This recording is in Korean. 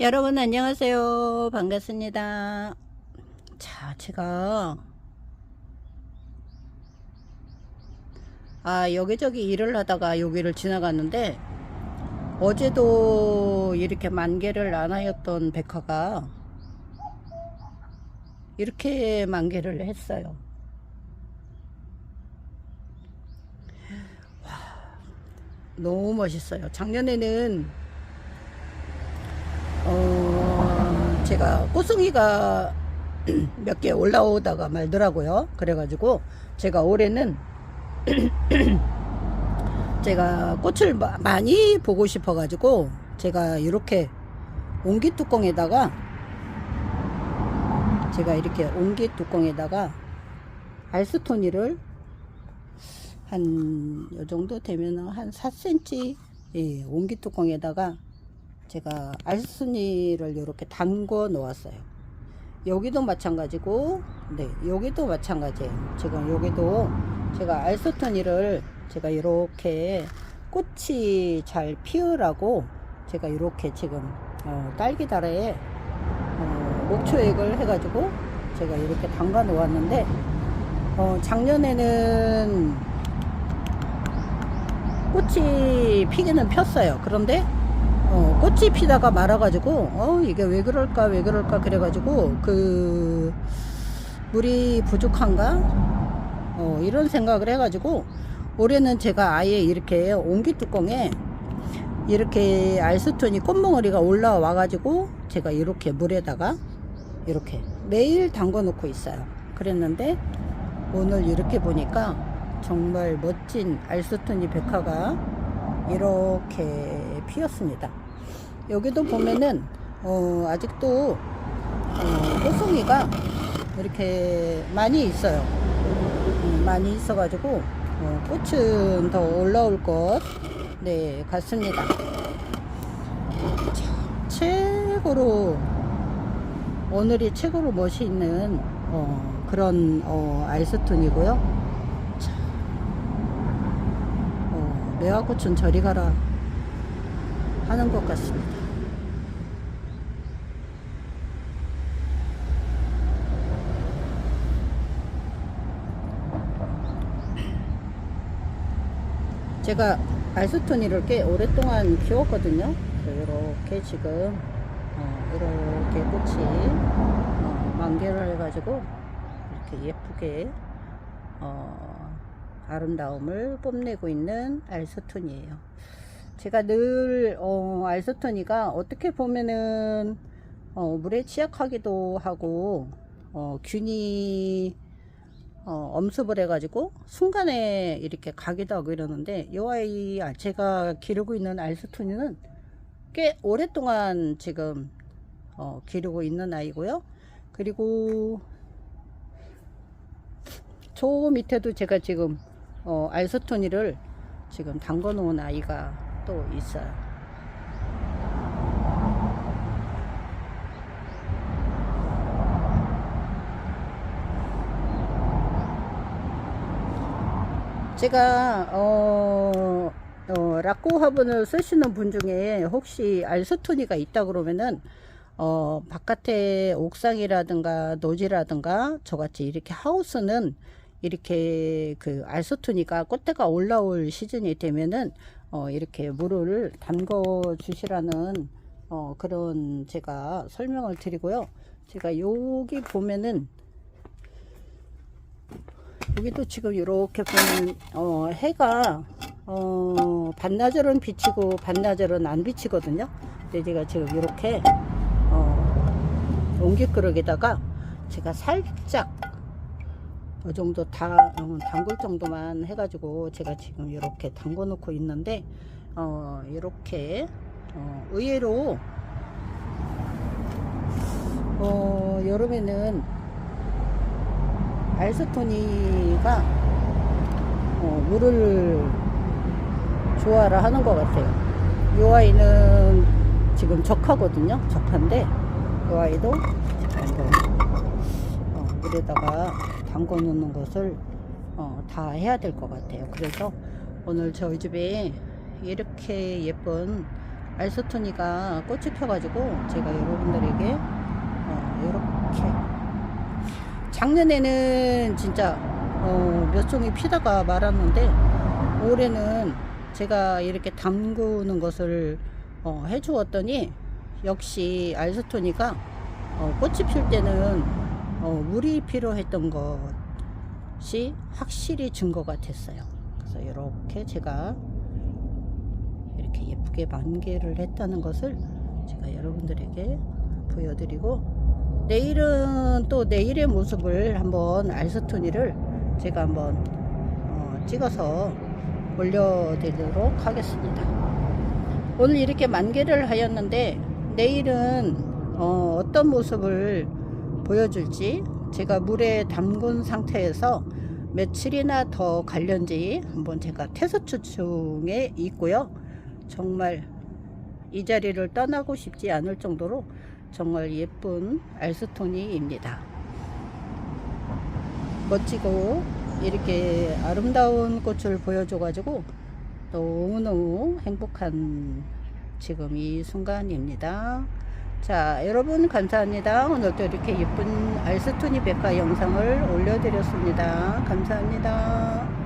여러분 안녕하세요. 반갑습니다. 자, 제가 아, 여기저기 일을 하다가 여기를 지나갔는데 어제도 이렇게 만개를 안 하였던 백화가 이렇게 만개를 했어요. 와, 너무 멋있어요. 작년에는 어, 제가 꽃송이가 몇 개 올라오다가 말더라고요. 그래가지고 제가 올해는 제가 꽃을 마- 많이 보고 싶어가지고 제가 이렇게 옹기 뚜껑에다가 제가 이렇게 옹기 뚜껑에다가 알스토니를 한 요 정도 되면 한 4cm 예, 옹기 뚜껑에다가 제가 알순이를 이렇게 담궈 놓았어요. 여기도 마찬가지고, 네, 여기도 마찬가지예요. 지금 여기도 제가 알소토니를 제가 이렇게 꽃이 잘 피우라고 제가 이렇게 지금 어, 딸기다라에 어, 목초액을 해가지고 제가 이렇게 담가 놓았는데 어, 작년에는 꽃이 피기는 폈어요. 그런데 어, 꽃이 피다가 말아가지고 어 이게 왜 그럴까 왜 그럴까 그래가지고 그 물이 부족한가 어, 이런 생각을 해가지고 올해는 제가 아예 이렇게 옹기 뚜껑에 이렇게 알스톤이 꽃몽어리가 올라와 가지고 제가 이렇게 물에다가 이렇게 매일 담궈 놓고 있어요. 그랬는데 오늘 이렇게 보니까 정말 멋진 알스톤이 백화가 이렇게 피었습니다. 여기도 보면은 어, 아직도 어, 꽃송이가 이렇게 많이 있어요. 음, 많이 있어가지고 어, 꽃은 더 올라올 것 네, 같습니다. 참, 최고로 오늘이 최고로 멋있는 어, 그런 어, 아이스톤이고요. 참, 어, 매화꽃은 저리 가라 하는 것 같습니다. 제가 알스토니를 꽤 오랫동안 키웠거든요. 이렇게 지금 어, 이렇게 꽃이 어, 만개를 해가지고 이렇게 예쁘게 어, 아름다움을 뽐내고 있는 알스토니예요. 제가 늘 어, 알스토니가 어떻게 보면은 어, 물에 취약하기도 하고 어, 균이 어, 엄습을 해가지고 순간에 이렇게 가기도 하고 이러는데 이 아이 아, 제가 기르고 있는 알스토니는 꽤 오랫동안 지금 어, 기르고 있는 아이고요. 그리고 저 밑에도 제가 지금 어, 알스토니를 지금 담궈 놓은 아이가 또 있어요. 제가 어, 어, 락고 화분을 쓰시는 분 중에 혹시 알스토니가 있다 그러면은 어, 바깥에 옥상이라든가 노지라든가 저같이 이렇게 하우스는 이렇게 그 알스토니가 꽃대가 올라올 시즌이 되면은 어, 이렇게 물을 담궈 주시라는 어, 그런 제가 설명을 드리고요. 제가 여기 보면은 여기도 지금 이렇게 보면 어, 해가 어, 반나절은 비치고 반나절은 안 비치거든요. 근데 제가 지금 이렇게 어, 옹기그릇에다가 제가 살짝 이 정도 다 어, 담글 정도만 해가지고 제가 지금 이렇게 담궈 놓고 있는데 어, 이렇게 어, 의외로 어, 여름에는 알스토니가 어, 물을 좋아라 하는 것 같아요. 이 아이는 지금 적하거든요. 적한데 이 아이도 지금 어, 물에다가 담궈 놓는 것을 어, 다 해야 될 것 같아요. 그래서 오늘 저희 집에 이렇게 예쁜 알스토니가 꽃이 펴가지고 제가 여러분들에게 어, 이렇게 작년에는 진짜 어, 몇 종이 피다가 말았는데 올해는 제가 이렇게 담그는 것을 어, 해주었더니 역시 알스토니가 어, 꽃이 필 때는 어, 물이 필요했던 것이 확실히 증거가 됐어요. 그래서 이렇게 제가 이렇게 예쁘게 만개를 했다는 것을 제가 여러분들에게 보여드리고 내일은 또 내일의 모습을 한번 알스토니를 제가 한번 어, 찍어서 올려드리도록 하겠습니다. 오늘 이렇게 만개를 하였는데 내일은 어, 어떤 모습을 보여줄지 제가 물에 담근 상태에서 며칠이나 더 갈련지 한번 제가 테스트 중에 있고요. 정말 이 자리를 떠나고 싶지 않을 정도로 정말 예쁜 알스토니입니다. 멋지고 이렇게 아름다운 꽃을 보여줘 가지고 너무너무 행복한 지금 이 순간입니다. 자, 여러분 감사합니다. 오늘도 이렇게 예쁜 알스토니 백화 영상을 올려드렸습니다. 감사합니다.